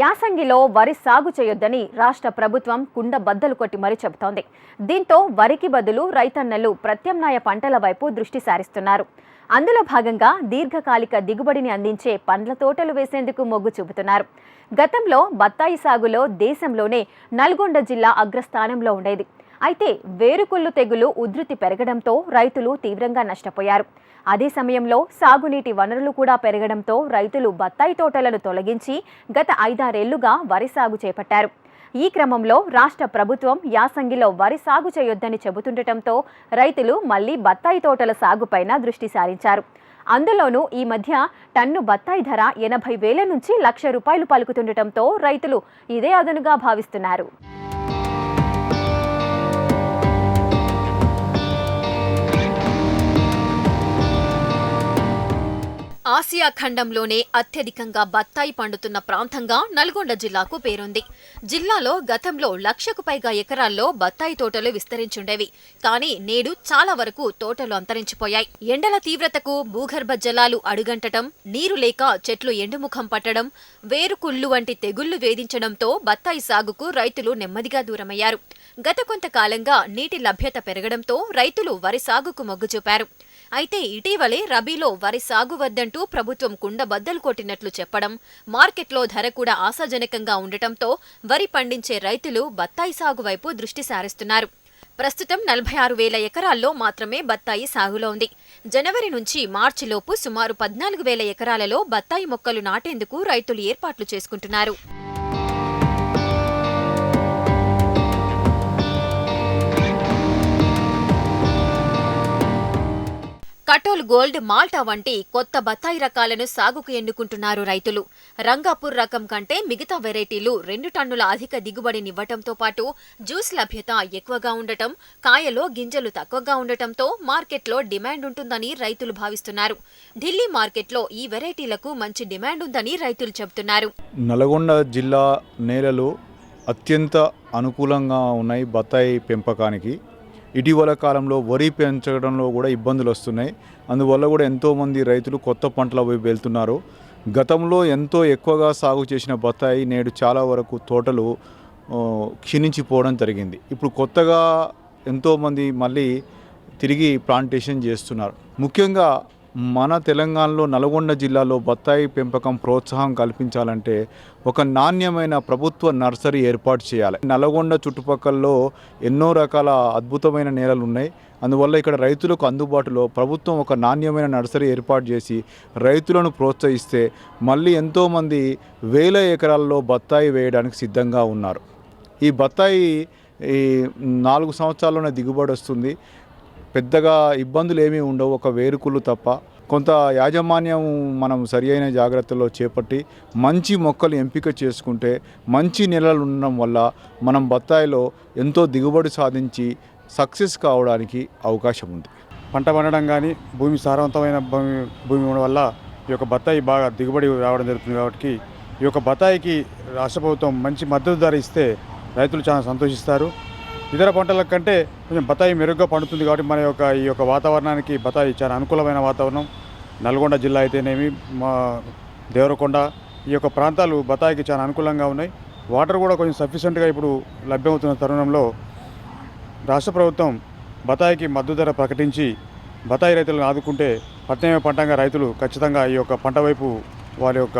యాసంగిలో వరి సాగు చేయొద్దని రాష్ట్ర ప్రభుత్వం కుండ బద్దలు కొట్టి మరీ చెబుతోంది. దీంతో వరికి బదులు రైతన్నలు ప్రత్యామ్నాయ పంటల వైపు దృష్టి సారిస్తున్నారు. అందులో భాగంగా దీర్ఘకాలిక దిగుబడిని అందించే పండ్ల తోటలు వేసేందుకు మొగ్గు చూపుతున్నారు. గతంలో బత్తాయి సాగులో దేశంలోనే నల్గొండ జిల్లా అగ్రస్థానంలో ఉండేది. అయితే వేరుకుళ్ళు తెగులు ఉధృతి పెరగడంతో రైతులు తీవ్రంగా నష్టపోయారు. అదే సమయంలో సాగునీటి వనరులు కూడా పెరగడంతో రైతులు బత్తాయి తోటలను తొలగించి గత ఐదారేళ్ళుగా వరి సాగు చేపట్టారు. ఈ క్రమంలో రాష్ట్ర ప్రభుత్వం యాసంగిలో వరి సాగు చేయొద్దని చెబుతుండటంతో రైతులు మళ్ళీ బత్తాయి తోటల సాగుపైన దృష్టి సారించారు. అందులోనూ ఈ మధ్య టన్ను బత్తాయి ధర ఎనభై వేల నుంచి లక్ష రూపాయలు పలుకుతుండటంతో రైతులు ఇదే అదనుగా భావిస్తున్నారు. ఆసియా ఖండంలోనే అత్యధికంగా బత్తాయి పండుతున్న ప్రాంతంగా నల్గొండ జిల్లాకు పేరుంది. జిల్లాలో గతంలో లక్షకు పైగా ఎకరాల్లో బత్తాయి తోటలు విస్తరించుండేవి. కానీ నేడు చాలా వరకు తోటలు అంతరించిపోయాయి. ఎండల తీవ్రతకు భూగర్భ జలాలు అడుగంటటం నీరు లేక చెట్లు ఎండుముఖం పట్టడం వేరుకుళ్ళు వంటి తెగుళ్ళు వేధించడంతో బత్తాయి సాగుకు రైతులు నెమ్మదిగా దూరమయ్యారు. గత కొంతకాలంగా నీటి లభ్యత పెరగడంతో రైతులు వరి సాగుకు మొగ్గు చూపారు అయితే ఇటీవలే రబీలో వరి సాగు వద్దంటూ ప్రభుత్వం కుండబద్దలు కొట్టినట్లు చెప్పడం మార్కెట్లో ధర కూడా ఆశాజనకంగా ఉండటంతో వరి పండించే రైతులు బత్తాయి సాగు వైపు దృష్టి సారిస్తున్నారు. ప్రస్తుతం నలభై ఆరు వేల ఎకరాల్లో మాత్రమే బత్తాయి సాగులో ఉంది. జనవరి నుంచి మార్చిలోపు సుమారు పద్నాలుగు వేల ఎకరాలలో బత్తాయి మొక్కలు నాటేందుకు రైతులు ఏర్పాట్లు చేసుకుంటున్నారు. కటోల్ గోల్డ్ మాల్టా వంటి కొత్త బత్తాయి రకాలను సాగుకు ఎన్నుకుంటున్నారు రైతులు. రంగాపూర్ రకం కంటే మిగతా వెరైటీలు రెండు టన్నుల అధిక దిగుబడినివ్వటంతో పాటు జ్యూస్ లభ్యత ఎక్కువగా ఉండటం కాయలో గింజలు తక్కువగా ఉండటంతో మార్కెట్లో డిమాండ్ ఉంటుందని రైతులు భావిస్తున్నారు. ఢిల్లీ మార్కెట్లో ఈ వెరైటీలకు మంచి డిమాండ్ ఉందని రైతులు చెబుతున్నారు. నల్గొండ జిల్లా నేలలు అత్యంత అనుకూలంగా ఉన్నాయి బత్తాయి పెంపకానికి. ఇటీవల కాలంలో వరి పెంచడంలో కూడా ఇబ్బందులు వస్తున్నాయి. అందువల్ల కూడా ఎంతోమంది రైతులు కొత్త పంటల వైపు వెళ్తున్నారు. గతంలో ఎంతో ఎక్కువగా సాగు చేసిన బత్తాయి నేడు చాలా వరకు తోటలు క్షీణించిపోవడం జరిగింది. ఇప్పుడు కొత్తగా ఎంతోమంది మళ్ళీ తిరిగి ప్లాంటేషన్ చేస్తున్నారు. ముఖ్యంగా మన తెలంగాణలో నల్గొండ జిల్లాలో బత్తాయి పెంపకం ప్రోత్సాహం కల్పించాలంటే ఒక నాణ్యమైన ప్రభుత్వ నర్సరీ ఏర్పాటు చేయాలి. నల్గొండ చుట్టుపక్కల్లో ఎన్నో రకాల అద్భుతమైన నేలలు ఉన్నాయి. అందువల్ల ఇక్కడ రైతులకు అందుబాటులో ప్రభుత్వం ఒక నాణ్యమైన నర్సరీ ఏర్పాటు చేసి రైతులను ప్రోత్సహిస్తే మళ్ళీ ఎంతోమంది వేల ఎకరాల్లో బత్తాయి వేయడానికి సిద్ధంగా ఉన్నారు. ఈ బత్తాయి ఈ నాలుగు సంవత్సరాల్లోనే దిగుబడి వస్తుంది. పెద్దగా ఇబ్బందులు ఏమీ ఉండవు ఒక వేరుకులు తప్ప. కొంత యాజమాన్యం మనం సరి అయిన జాగ్రత్తలో చేపట్టి మంచి మొక్కలు ఎంపిక చేసుకుంటే మంచి నెలలు ఉండడం వల్ల మనం బత్తాయిలో ఎంతో దిగుబడి సాధించి సక్సెస్ కావడానికి అవకాశం ఉంది. పంట పండడం కానీ భూమి సారవంతమైన భూమి భూమి ఉండడం వల్ల ఈ యొక్క బత్తాయి బాగా దిగుబడి రావడం జరుగుతుంది కాబట్టి ఈ యొక్క బత్తాయికి రాష్ట్ర ప్రభుత్వం మంచి మద్దతు ధర ఇస్తే రైతులు చాలా సంతోషిస్తారు. ఇతర పంటల కంటే కొంచెం బత్తాయి మెరుగ్గా పండుతుంది కాబట్టి మన యొక్క ఈ యొక్క వాతావరణానికి బత్తాయి చాలా అనుకూలమైన వాతావరణం. నల్గొండ జిల్లా అయితేనేమి మా దేవరకొండ ఈ యొక్క ప్రాంతాలు బత్తాయికి చాలా అనుకూలంగా ఉన్నాయి. వాటర్ కూడా కొంచెం సఫిషియెంట్గా ఇప్పుడు లభ్యమవుతున్న తరుణంలో రాష్ట్ర ప్రభుత్వం బత్తాయికి మద్దతు ధర ప్రకటించి బత్తాయి రైతులను ఆదుకుంటే ప్రత్యేక పంటంగా రైతులు ఖచ్చితంగా ఈ యొక్క పంట వైపు వారి యొక్క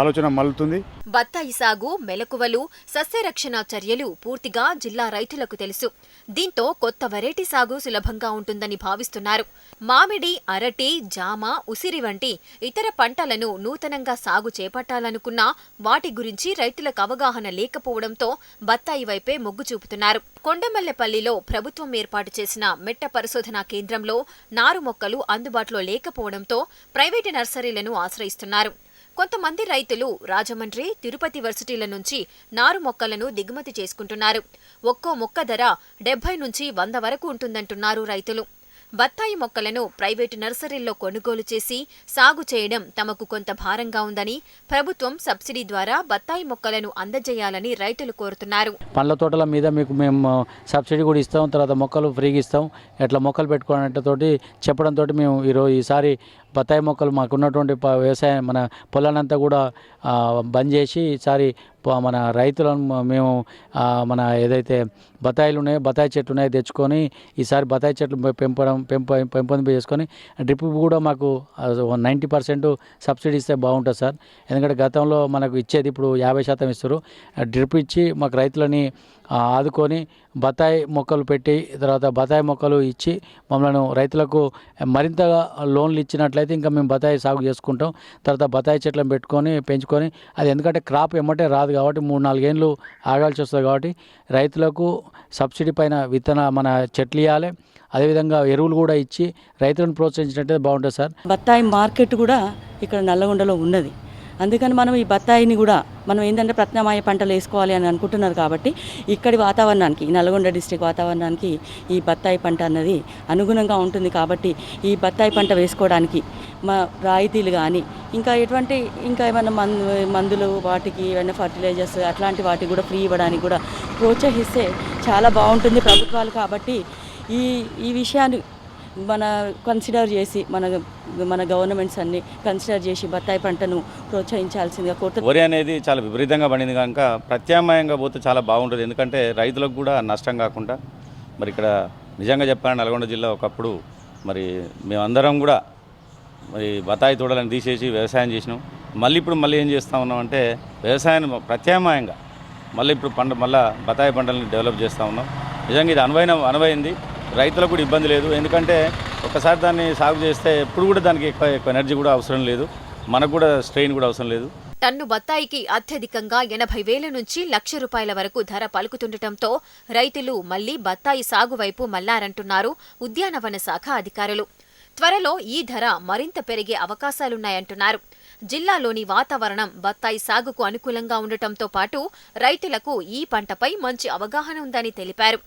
ఆలోచన మల్లుతుంది. బత్తాయి సాగు మెలకువలు సస్యరక్షణ చర్యలు పూర్తిగా జిల్లా రైతులకు తెలుసు. దీంతో కొత్త వెరైటీ సాగు సులభంగా ఉంటుందని భావిస్తున్నారు. మామిడి అరటి జామ ఉసిరి వంటి ఇతర పంటలను నూతనంగా సాగు చేపట్టాలనుకున్నా వాటి గురించి రైతులకు అవగాహన లేకపోవడంతో బత్తాయి వైపే మొగ్గు చూపుతున్నారు. కొండమల్లెపల్లిలో ప్రభుత్వం ఏర్పాటు చేసిన మెట్ట పరిశోధనా కేంద్రంలో నారు మొక్కలు అందుబాటులో లేకపోవడంతో ప్రైవేటు నర్సరీలను ఆశ్రయిస్తున్నారు. కొంతమంది రైతులు రాజమండ్రి తిరుపతి వర్సిటీల నుంచి నారు మొక్కలను దిగుమతి చేసుకుంటున్నారు. ఒక్కో మొక్క ధర డెబ్బై నుంచి వంద వరకు ఉంటుందంటున్నారు రైతులు. బత్తాయి మొక్కలను ప్రైవేటు నర్సరీల్లో కొనుగోలు చేసి సాగు చేయడం తమకు కొంత భారంగా ఉందని ప్రభుత్వం సబ్సిడీ ద్వారా బత్తాయి మొక్కలను అందజేయాలని రైతులు కోరుతున్నారు. పండ్ల తోటల మీద మీకు మేము సబ్సిడీ కూడా ఇస్తాం తర్వాత మొక్కలు ఫ్రీగా ఇస్తాం. ఎట్లా మొక్కలు పెట్టుకోవడంతోటి చెప్పడంతో మేము ఈరోజు ఈసారి బత్తాయి మొక్కలు మాకున్నటువంటి వ్యవసాయం మన పొలాలంతా కూడా బంద్ చేసి ఈసారి మన రైతులను మేము మన ఏదైతే బత్తాయిలు ఉన్నాయో బత్తాయి చెట్లు ఉన్నాయో తెచ్చుకొని ఈసారి బత్తాయి చెట్లు పెంపడం పెంప పెంపొందింప చేసుకొని డ్రిప్ కూడా మాకు నైంటీ పర్సెంట్ సబ్సిడీ ఇస్తే బాగుంటుంది సార్. ఎందుకంటే గతంలో మనకు ఇచ్చేది ఇప్పుడు యాభై శాతం ఇస్తారు డ్రిప్ ఇచ్చి మాకు రైతులని ఆదుకొని బత్తాయి మొక్కలు పెట్టి తర్వాత బత్తాయి మొక్కలు ఇచ్చి మమ్మల్ని రైతులకు మరింతగా లోన్లు ఇచ్చినట్లయితే ఇంకా మేము బత్తాయి సాగు చేసుకుంటాం. తర్వాత బత్తాయి చెట్లను పెట్టుకొని పెంచుకొని అది ఎందుకంటే క్రాప్ ఎమ్మటే రాదు కాబట్టి మూడు నాలుగేళ్ళు ఆగాల్సి వస్తుంది కాబట్టి రైతులకు సబ్సిడీ పైన విత్తన మన చెట్లు ఇవ్వాలి అదేవిధంగా ఎరువులు కూడా ఇచ్చి రైతులను ప్రోత్సహించినట్టయితే బాగుంటుంది సార్. బత్తాయి మార్కెట్ కూడా ఇక్కడ నల్లగొండలో ఉన్నది. అందుకని మనం ఈ బత్తాయిని కూడా మనం ఏంటంటే ప్రత్యామ్నాయ పంటలు వేసుకోవాలి అని అనుకుంటున్నారు కాబట్టి ఇక్కడి వాతావరణానికి నల్గొండ డిస్టిక్ వాతావరణానికి ఈ బత్తాయి పంట అన్నది అనుగుణంగా ఉంటుంది కాబట్టి ఈ బత్తాయి పంట వేసుకోవడానికి మా రాయితీలు కానీ ఇంకా ఎటువంటి ఇంకా ఏమైనా మందు మందులు వాటికి ఏమైనా ఫర్టిలైజర్స్ అట్లాంటి వాటికి కూడా ఫ్రీ ఇవ్వడానికి కూడా ప్రోత్సహిస్తే చాలా బాగుంటుంది ప్రభుత్వాలు కాబట్టి ఈ ఈ విషయాన్ని మన కన్సిడర్ చేసి మన మన గవర్నమెంట్స్ అన్ని కన్సిడర్ చేసి బత్తాయి పంటను ప్రోత్సహించాల్సిందిగా కోరుతూ వరి అనేది చాలా విపరీతంగా పండింది కనుక ప్రత్యామ్నాయంగా పోతే చాలా బాగుంటుంది. ఎందుకంటే రైతులకు కూడా నష్టం కాకుండా మరి ఇక్కడ నిజంగా చెప్పాలంటే నల్గొండ జిల్లా ఒకప్పుడు మరి మేమందరం కూడా మరి బత్తాయి తోడలను తీసేసి వ్యవసాయం చేసినాం. మళ్ళీ ఇప్పుడు మళ్ళీ ఏం చేస్తూ ఉన్నాం అంటే వ్యవసాయాన్ని ప్రత్యామ్నాయంగా మళ్ళీ ఇప్పుడు పంట మళ్ళీ బత్తాయి పంటలను డెవలప్ చేస్తూ ఉన్నాం. నిజంగా ఇది అనువైన అనువైంది రైతులకు కూడా ఇబ్బంది లేదు. ఎందుకంటే ఒకసారి దాన్ని సాగు చేస్తే ఎప్పుడు కూడా దానికి ఎక్కువ ఎక్కువ ఎనర్జీ కూడా అవసరం లేదు. మనకు కూడా స్ట్రెయిన్ కూడా అవసరం లేదు. టన్ను బత్తాయికి అత్యధికంగా ఎనభై వేల నుంచి లక్ష రూపాయల వరకు ధర పలుకుతుండటంతో రైతులు మళ్ళీ బత్తాయి సాగు వైపు మళ్ళారంటున్నారు ఉద్యానవన శాఖ అధికారులు. త్వరలో ఈ ధర మరింత పెరిగే అవకాశాలున్నాయంటున్నారు. జిల్లాలోని వాతావరణం బత్తాయి సాగుకు అనుకూలంగా ఉండటంతో పాటు రైతులకు ఈ పంటపై మంచి అవగాహన ఉందని తెలిపారు.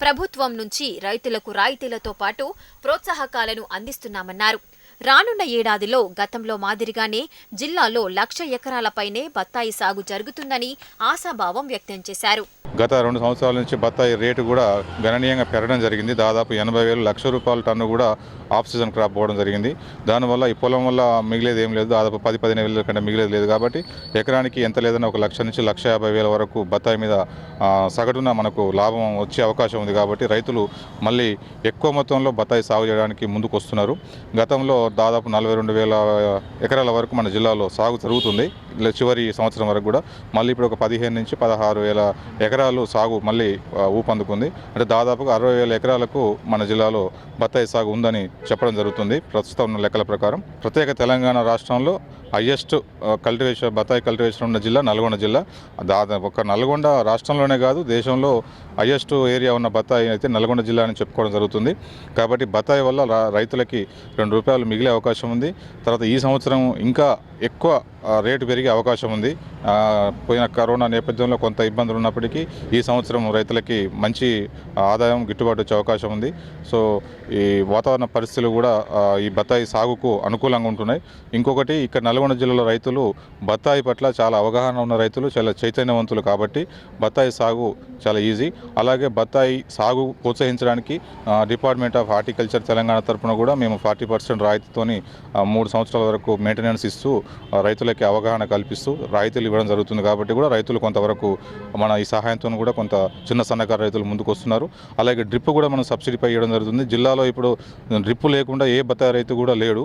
ప్రభుత్వం నుంచి రైతులకు రాయితీలతో పాటు ప్రోత్సాహకాలను అందిస్తున్నామన్నారు. రానున్న ఏడాదిలో గతంలో మాదిరిగానే జిల్లాలో లక్ష ఎకరాలపైనే బత్తాయి సాగు జరుగుతుందని ఆశాభావం వ్యక్తం చేశారు. గత రెండు సంవత్సరాల నుంచి బత్తాయి రేటు కూడా గణనీయంగా పెరగడం జరిగింది. దాదాపు ఎనభై వేలు లక్ష రూపాయల టన్ను కూడా ఆఫ్ సీజన్ క్రాప్ పోవడం జరిగింది. దానివల్ల ఈ పొలం వల్ల మిగిలేదు ఏం లేదు. దాదాపు పది పదిహేను వేల కంటే మిగిలేదు లేదు కాబట్టి ఎకరానికి ఎంత లేదన్నా ఒక లక్ష నుంచి లక్ష యాభై వేల వరకు బత్తాయి మీద సగటున మనకు లాభం వచ్చే అవకాశం ఉంది కాబట్టి రైతులు మళ్ళీ ఎక్కువ మొత్తంలో బత్తాయి సాగు చేయడానికి ముందుకు వస్తున్నారు గతంలో దాదాపు నలభై రెండు వేల ఎకరాల వరకు మన జిల్లాలో సాగు జరుగుతుంది. చివరి సంవత్సరం వరకు కూడా మళ్ళీ ఇప్పుడు ఒక పదిహేను నుంచి పదహారు వేల ఎకరాలు సాగు మళ్ళీ ఊపందుకుంది అంటే దాదాపుగా అరవై వేల ఎకరాలకు మన జిల్లాలో బత్తాయి సాగు ఉందని చెప్పడం జరుగుతుంది ప్రస్తుతం ఉన్న లెక్కల ప్రకారం. ప్రత్యేక తెలంగాణ రాష్ట్రంలో హయ్యెస్ట్ కల్టివేషన్ బత్తాయి కల్టివేషన్ ఉన్న జిల్లా నల్గొండ జిల్లా. దాదాపు ఒక నల్గొండ రాష్ట్రంలోనే కాదు దేశంలో హయ్యెస్ట్ ఏరియా ఉన్న బత్తాయి అయితే నల్గొండ జిల్లా అని చెప్పుకోవడం జరుగుతుంది. కాబట్టి బత్తాయి వల్ల రైతులకి రెండు రూపాయలు మిగిలే అవకాశం ఉంది. తర్వాత ఈ సంవత్సరం ఇంకా ఎక్కువ రేటు పెరిగి అవకాశం ఉంది. పోయిన కరోనా నేపథ్యంలో కొంత ఇబ్బందులు ఉన్నప్పటికీ ఈ సంవత్సరం రైతులకి మంచి ఆదాయం గిట్టుబాటు వచ్చే అవకాశం ఉంది. సో ఈ వాతావరణ పరిస్థితులు కూడా ఈ బత్తాయి సాగుకు అనుకూలంగా ఉంటున్నాయి. ఇంకొకటి ఇక్కడ నల్గొండ జిల్లాలో రైతులు బత్తాయి పట్ల చాలా అవగాహన ఉన్న రైతులు చాలా చైతన్యవంతులు కాబట్టి బత్తాయి సాగు చాలా ఈజీ. అలాగే బత్తాయి సాగు ప్రోత్సహించడానికి డిపార్ట్మెంట్ ఆఫ్ హార్టికల్చర్ తెలంగాణ తరపున కూడా మేము ఫార్టీ పర్సెంట్ రాయితీతోని మూడు సంవత్సరాల వరకు మెయింటెనెన్స్ ఇస్తూ రైతులకి అవగాహన కల్పిస్తూ రాయితీలు ఇవ్వడం జరుగుతుంది కాబట్టి కూడా రైతులు కొంతవరకు మన ఈ సహాయంతో కూడా కొంత చిన్న సన్నకారు రైతులు ముందుకు వస్తున్నారు. అలాగే డ్రిప్ కూడా మనం సబ్సిడీపై ఇవ్వడం జరుగుతుంది. జిల్లాలో ఇప్పుడు డ్రిప్ లేకుండా ఏ బత్తాయి రైతు కూడా లేడు.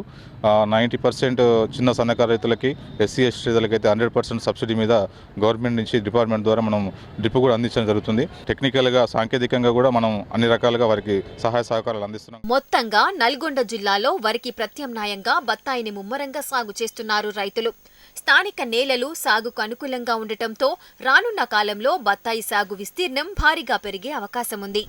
నైంటీ పర్సెంట్ చిన్న సన్నకారు రైతులకి ఎస్సీ ఎస్టీ రైతులకి అయితే హండ్రెడ్ పర్సెంట్ సబ్సిడీ మీద గవర్నమెంట్ నుంచి డిపార్ట్మెంట్ ద్వారా మనం డ్రిప్ కూడా అందించడం జరుగుతుంది. టెక్నికల్గా సాంకేతికంగా కూడా మనం అన్ని రకాలుగా వారికి సహాయ సహకారాలు అందిస్తున్నాం. మొత్తంగా నల్గొండ జిల్లాలో వరికి ప్రత్యామ్నాయంగా బత్తాయిని ముమ్మరంగా సాగు చేస్తున్నారు రైతులు. స్థానిక నేలలు సాగుకు అనుకూలంగా ఉండటంతో రానున్న కాలంలో బత్తాయి సాగు విస్తీర్ణం భారీగా పెరిగే అవకాశముంది.